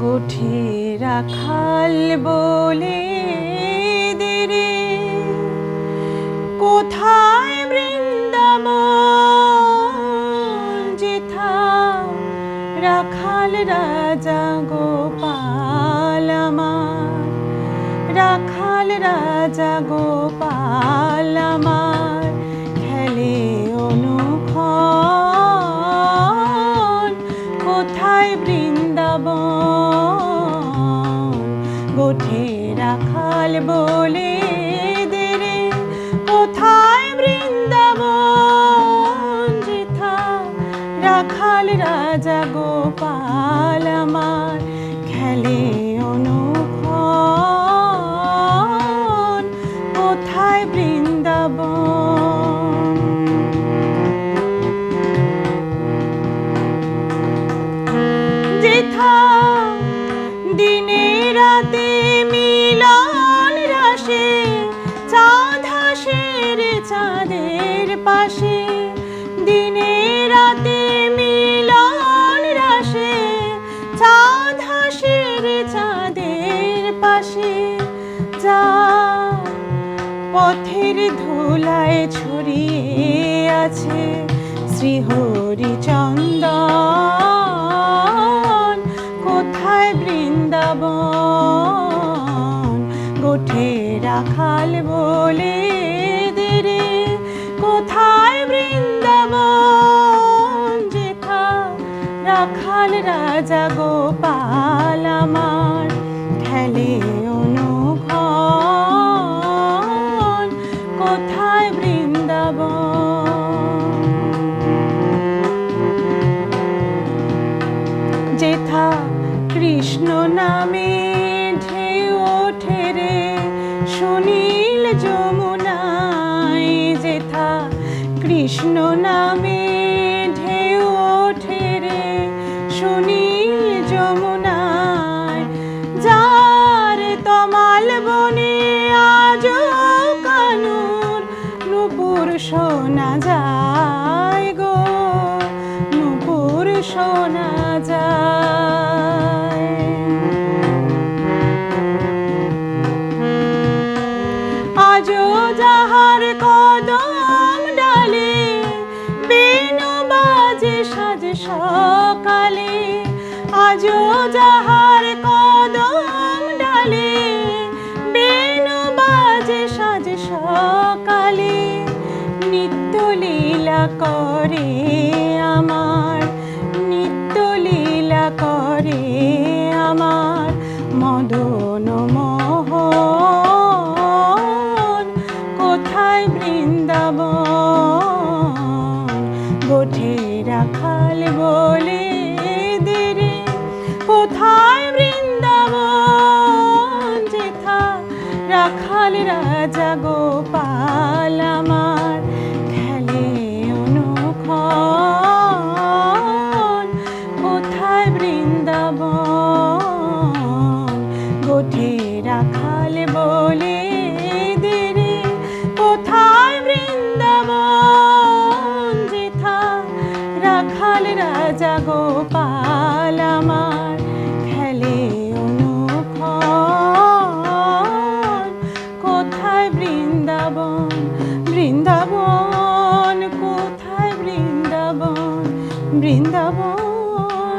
গোঠে রাখাল বলে দেরে। কোথায় বৃন্দাবন যেথা রাখাল রাজা গোপাল আমার। রাখাল রাজা গোপাল আমার। গোঠে রাখাল বলে দেরে কোথায় বৃন্দাবন যেথা? রাখাল রাজা গোপাল আমার খেলে অনুক্ষণ। কোথায় বৃন্দাবন? যেথা দিনে রাতে মিলন রাশে, চাঁদ চাঁদের পাশে। দিনে রাতে মিলন রাশে, চাঁদ চাঁদের পাশে। যা পথের ধুলায় ছড়িয়ে আছে শ্রীহরি বৃন্দাবন গোঠে রাখাল বলে দেরে কোথায় বৃন্দাবন? যেথা রাখাল রাজা গোপাল আমার। সুনীল যমুনায় যেথা কৃষ্ণ নামে ঢেউ ওঠে রে। সুনীল বেনু বাজে সাজ সকালে, আজও যাহার কদম ডালে বেনু বাজে সাজ সকালে নিত্য লীলা করে। রাখাল বলে দেরে কোথায় বৃন্দাবন যেথা রাখাল রাজা গোপাল আমার? খেলে অনুক্ষণ কোথায় বৃন্দাবন? গোঠে রাখাল বলে গোপাল রাজা গোপাল আমার খেলে অনুখ কোথায় বৃন্দাবন বৃন্দাবন কোথায় বৃন্দাবন বৃন্দাবন?